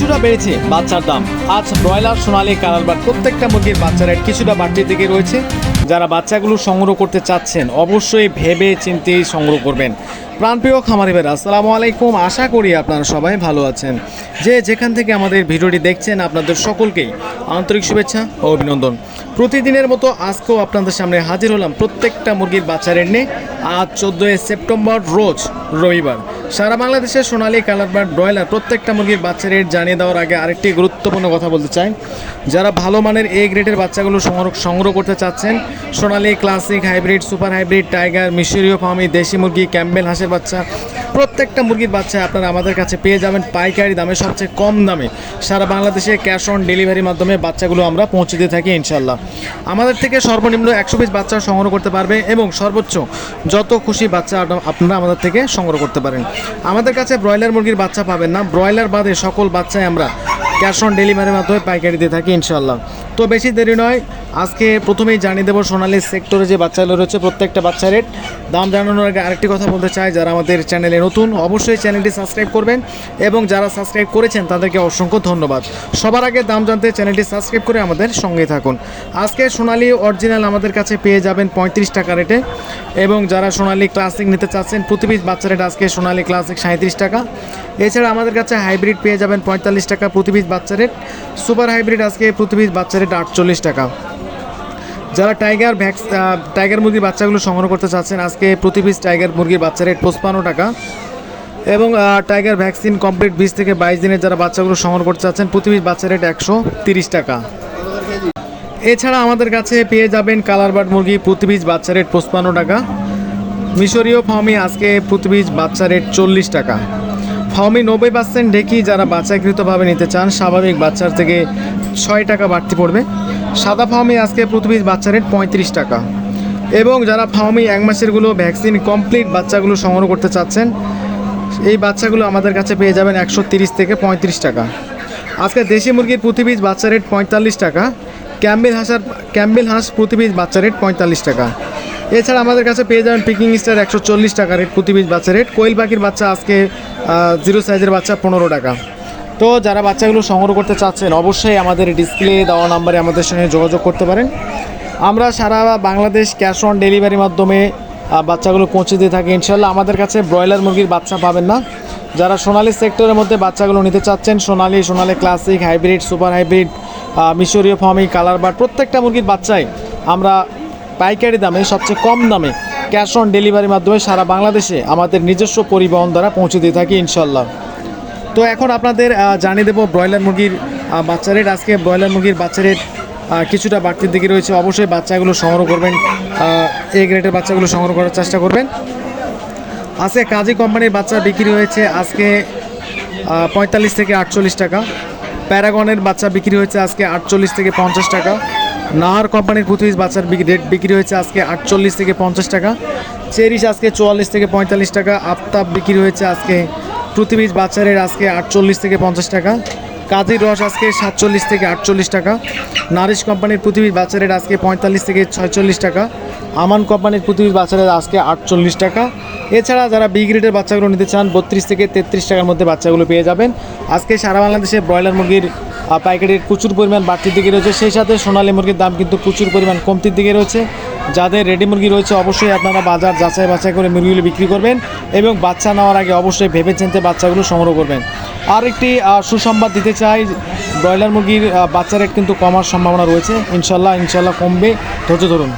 কিছুটা বেড়েছে বাচ্চার দাম। আজ ব্রয়লার, সোনালী কালারবার প্রত্যেকটা মুরগির বাচ্চার রেট কিছুটা বাড়তির দিকে রয়েছে। যারা বাচ্চাগুলো সংগ্রহ করতে চাচ্ছেন, অবশ্যই ভেবে চিন্তে সংগ্রহ করবেন। প্রাণপ্রিয় খামারি ভাইরা, আসসালামু আলাইকুম। আশা করি আপনারা সবাই ভালো আছেন। যে যেখান থেকে আমাদের ভিডিওটি দেখছেন, আপনাদের সকলকেই আন্তরিক শুভেচ্ছা ও অভিনন্দন। প্রতিদিনের মতো আজকেও আপনাদের সামনে হাজির হলাম প্রত্যেকটা মুরগির বাচ্চা রেট নিয়ে। আজ চোদ্দোই সেপ্টেম্বর, রোজ রবিবার। সারা বাংলাদেশের সোনালী কালার বা ব্রয়লার প্রত্যেকটা মুরগির বাচ্চা রেট জানিয়ে দেওয়ার আগে আরেকটি গুরুত্বপূর্ণ কথা বলতে চাই। যারা ভালো মানের এ গ্রেডের বাচ্চাগুলো সংগ্রহ সংগ্রহ করতে চাচ্ছেন, Sonali classic hybrid super hybrid tiger মিশরীয় ফার্মি দেশি মুরগি ক্যাম্বেল হাঁসের বাচ্চা প্রত্যেকটা মুরগির বাচ্চা আপনারা আমাদের কাছে পেয়ে যাবেন পাইকারি দামে, সবচেয়ে কম দামে। সারা বাংলাদেশে ক্যাশ অন ডেলিভারির মাধ্যমে বাচ্চাগুলো আমরা পৌঁছে দিয়ে থাকি ইনশাল্লাহ আমাদের থেকে সর্বনিম্ন একশো পিস বাচ্চা সংগ্রহ করতে পারবে এবং সর্বোচ্চ যত খুশি বাচ্চা আপনারা আমাদের থেকে সংগ্রহ করতে পারেন। আমাদের কাছে ব্রয়লার মুরগির বাচ্চা পাবেন না। ব্রয়লার বাদে সকল বাচ্চাই আমরা ক্যাশ অন ডেলিভারির মাধ্যমে পাইকারি দিয়ে থাকি ইনশাল্লাহ তো বেশি দেরি নয় আজকে প্রথমেই জানিয়ে দেবো সোনালী সেক্টরে যে বাচ্চাগুলো রয়েছে, প্রত্যেকটা বাচ্চা রেট দাম জানানোর আগে আরেকটি কথা বলতে চাই, যারা আমাদের চ্যানেলে নতুন, অবশ্যই চ্যানেলটি সাবস্ক্রাইব করবেন এবং যারা সাবস্ক্রাইব করেছেন তাদেরকে অসংখ্য ধন্যবাদ। সবার আগে দাম জানতে চ্যানেলটি সাবস্ক্রাইব করে আমাদের সঙ্গে থাকুন। আজকে সোনালী অরিজিনাল আমাদের কাছে পেয়ে যাবেন পঁয়ত্রিশ টাকা রেটে এবং যারা সোনালী ক্লাসিক নিতে চাচ্ছেন প্রতি বাচ্চা রেট আজকে সোনালী ক্লাসিক সাঁত্রিশ টাকা। এছাড়া আমাদের কাছে হাইব্রিড পেয়ে যাবেন পঁয়তাল্লিশ টাকা প্রতি বাচ্চা রেট সুপার হাইব্রিড আজকে প্রতি বাচ্চা রেট আটচল্লিশ টাকা। যারা টাইগার ভ্যাক্স টাইগার মুরগির বাচ্চাগুলো সংগ্রহ করতে চাচ্ছেন, আজকে প্রতি পিস টাইগার মুরগির বাচ্চা রেট পঁচপান্ন টাকা। এবং টাইগার ভ্যাকসিন কমপ্লিট বিশ থেকে বাইশ দিনের যারা বাচ্চাগুলো সংগ্রহ করতে চাচ্ছেন, প্রতি পিস বাচ্চা রেট একশো তিরিশ টাকা। এছাড়া আমাদের কাছে পেয়ে যাবেন কালার বার্ড মুরগি, প্রতি পিস বাচ্চা রেট পঁচপান্ন টাকা। মিশরীয় ফার্মি আজকে প্রতি পিস বাচ্চা রেট চল্লিশ টাকা। ফার্মি নব্বই পার্সেন্ট ঢেকি যারা বাচ্চাকৃতভাবে নিতে চান, স্বাভাবিক বাচ্চার থেকে ছয় টাকা বাড়তি পড়বে। সাদা ফার্মি আজকে প্রতি বাচ্চা রেট পঁয়ত্রিশ টাকা। এবং যারা ফার্মি এক মাসেরগুলো ভ্যাকসিন কমপ্লিট বাচ্চাগুলো সংগ্রহ করতে চাচ্ছেন, এই বাচ্চাগুলো আমাদের কাছে পেয়ে যাবেন একশো তিরিশ থেকে পঁয়ত্রিশ টাকা। আজকে দেশি মুরগির প্রতি পিস বাচ্চা রেট পঁয়তাল্লিশ টাকা। ক্যাম্বেল হাঁসার ক্যাম্বেল হাঁস প্রতি পিস বাচ্চা রেট পঁয়তাল্লিশ টাকা। এছাড়া আমাদের কাছে পেয়ে যাবেন পিকিং স্টার একশো চল্লিশ টাকা রেট প্রতি পিস বাচ্চা রেট কোয়েল পাখির বাচ্চা আজকে জিরো সাইজের বাচ্চা পনেরো টাকা। তো যারা বাচ্চাগুলো সংগ্রহ করতে চাচ্ছেন, অবশ্যই আমাদের ডিসপ্লে দেওয়া নাম্বারে আমাদের সঙ্গে যোগাযোগ করতে পারেন। আমরা সারা বাংলাদেশ ক্যাশ অন ডেলিভারির মাধ্যমে বাচ্চাগুলো পৌঁছে দিয়ে থাকি। ইনশাল্লাহ আমাদের কাছে ব্রয়লার মুরগির বাচ্চা পাবেন না। যারা সোনালি সেক্টরের মধ্যে বাচ্চাগুলো নিতে চাচ্ছেন, সোনালি সোনালি ক্লাসিক হাইব্রিড সুপার হাইব্রিড মিশরীয় ফার্মি কালার বার প্রত্যেকটা মুরগির বাচ্চাই আমরা পাইকারি দামে, সবচেয়ে কম দামে ক্যাশ অন ডেলিভারির মাধ্যমে সারা বাংলাদেশে আমাদের নিজস্ব পরিবহন দ্বারা পৌঁছে দিয়ে থাকি ইনশাল্লাহ। তো এখন আপনাদের জানিয়ে দেবো ব্রয়লার মুরগির বাচ্চা রেট আজকে ব্রয়লার মুরগির বাচ্চা রেট কিছুটা বাড়তির দিকে রয়েছে। অবশ্যই বাচ্চাগুলো সংগ্রহ করবেন এই গ্রেডের বাচ্চাগুলো সংগ্রহ করার চেষ্টা করবেন। আজকে কাজী কোম্পানির বাচ্চা বিক্রি হয়েছে আজকে পঁয়তাল্লিশ থেকে আটচল্লিশ টাকা। প্যারাগনের বাচ্চা বিক্রি হয়েছে আজকে আটচল্লিশ থেকে পঞ্চাশ টাকা। নাহার কোম্পানির পুতুইশ বাচ্চার রেট বিক্রি হয়েছে আজকে আটচল্লিশ থেকে পঞ্চাশ টাকা। চেরিশ আজকে চুয়াল্লিশ থেকে পঁয়তাল্লিশ টাকা। আফতাব বিক্রি হয়েছে আজকে পৃথিবীজ বাচ্চারের আজকে আটচল্লিশ থেকে পঞ্চাশ টাকা। কাজীর রস আজকে সাতচল্লিশ থেকে আটচল্লিশ টাকা। নারিশ কোম্পানির পৃথিবীর বাচ্চারের আজকে পঁয়তাল্লিশ থেকে ছয়চল্লিশ টাকা। আমান কোম্পানির পৃথিবীর বাচ্চারের আজকে আটচল্লিশ টাকা। এছাড়া যারা বি গ্রেডের বাচ্চাগুলো নিতে চান, বত্রিশ থেকে তেত্রিশ টাকার মধ্যে বাচ্চাগুলো পেয়ে যাবেন। আজকে সারা বাংলাদেশে ব্রয়লার মুরগির পাইকারির প্রচুর পরিমাণ বাড়তির দিকে রয়েছে। সেই সাথে সোনালী মুরগির দাম কিন্তু প্রচুর পরিমাণ কমতির দিকে রয়েছে। যাদের রেডি মুরগি রয়েছে, অবশ্যই আপনারা বাজার যাচাই বাছাই করে মুরগিগুলো বিক্রি করবেন এবং বাচ্চা নেওয়ার আগে অবশ্যই ভেবে চিনতে বাচ্চাগুলো সংগ্রহ করবেন। আর একটি সুসংবাদ দিতে চাই, ব্রয়লার মুরগির বাচ্চা রেট কিন্তু কমার সম্ভাবনা রয়েছে। ইনশাল্লাহ ইনশাল্লাহ কমবে। ধৈর্য ধরুন।